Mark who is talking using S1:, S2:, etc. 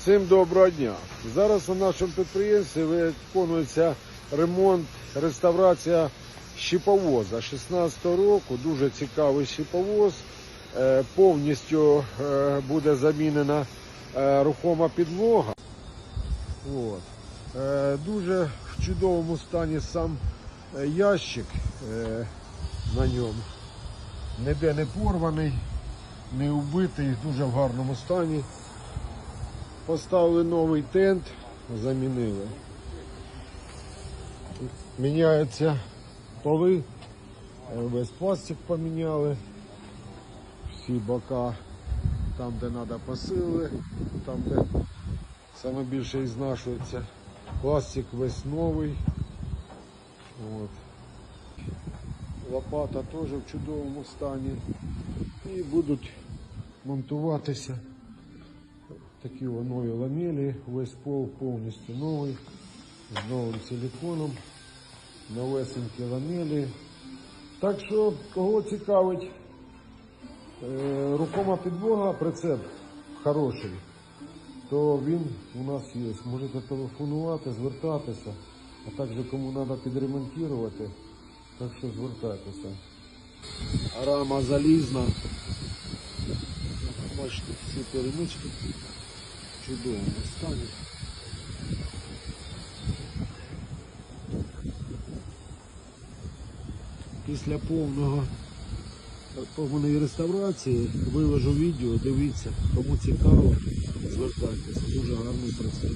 S1: Всім доброго дня. Зараз на нашому підприємстві виконується ремонт, реставрація щиповоза 16-го року. Дуже цікавий щиповоз. Е, Повністю е, буде замінена е, рухома підлога. От. Дуже в чудовому стані сам ящик на ньому. Ніде не порваний, не вбитий, дуже в гарному стані. Поставили новий тент, замінили. Міняються поли, е, весь пластик поміняли. Всі бока, там де треба посили, там де саме більше і знашується. Пластик весь новий. От. Лопата теж в чудовому стані. І будуть монтуватися. Такі нові ламелі, весь пол повністю новий, з новим силиконом, новесенькі ламелі. Так що, кого цікавить, е, рухома підлога, прицеп хороший, то він у нас є. Можете телефонувати, звертатися, а також кому треба підремонтувати, так що звертайтеся. Рама залізна. Бачите, всі перемички чудовому стані. Після повного повної реставрації виложу відео, дивіться, кому цікаво, звертайтеся. Дуже гарний процес.